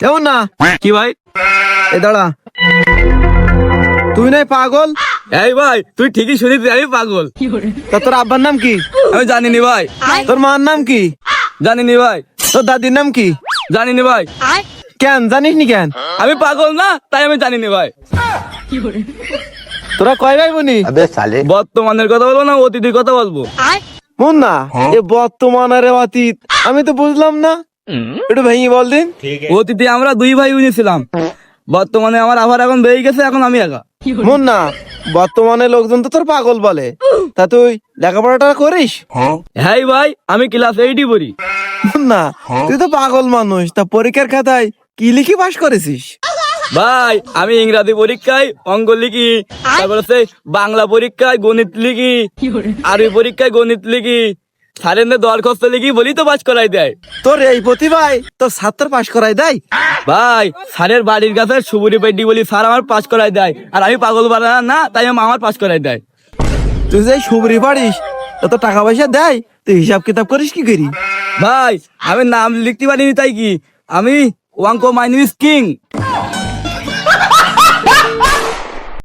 কেমন না? কি ভাই? এ দাঁড়া। তুই নাই পাগল? এই ভাই তুই ঠিকই শুনিস আমি পাগল। তা তোর আব্বার নাম কি? আমি জানিনি ভাই। তোর মার নাম কি? জানিনি ভাই। তোর দাদির নাম কি? জানিনি ভাই। কেন জানিস নি কেন? আমি পাগল না তাই আমি জানিনি ভাই। তোরা কয় ভাই বনি বর্তমানের কথা বলব না অতীতের কথা বলব? মুন্না এ বর্তমান আর অতীত আমি তো বুঝলাম না। একটু ভেঙে বল দিন। অতীতে আমরা দুই ভাই ছিলাম। বর্তমানে আমার আবার এখন বেরিয়ে গেছে এখন আমি একা। মন না বর্তমানে লোকজন তো তোর পাগল বলে। তা তুই লেখাপড়াটা করিস? হ্যাঁ ভাই আমি ক্লাস এইটই পড়ি। মন না তুই তো পাগল মানুষ। তা পরীক্ষার খাতায় কি লিখে পাস করেছিস? ভাই আমি ইংরাজি পরীক্ষায় অঙ্ক লিখি তারপর হচ্ছে বাংলা পরীক্ষায় গণিত লিখি আরবি পরীক্ষায় গণিত লিখি স্যারের দরখাস্ত লিখি বলি তো পাস করাই দেয়। তোর এই প্রতিভায় তোর ছাত্র পাশ করাই দেয়? ভাই স্যারের বাড়ির কাছে সুবুরি পেডি বলি স্যার আমার পাস করাই দেয়। আর আমি পাগল বানা না তাই আমার আমার পাস করাই দেয়। তুই যে সুবরি পারিস তত টাকা পয়সা দেয় তুই হিসাব কিতাব করিস কি করি? ভাই আমি নাম লিখতে পারিনি তাই কি? আমি ওয়াঙ্কো মাই নিউ কিং।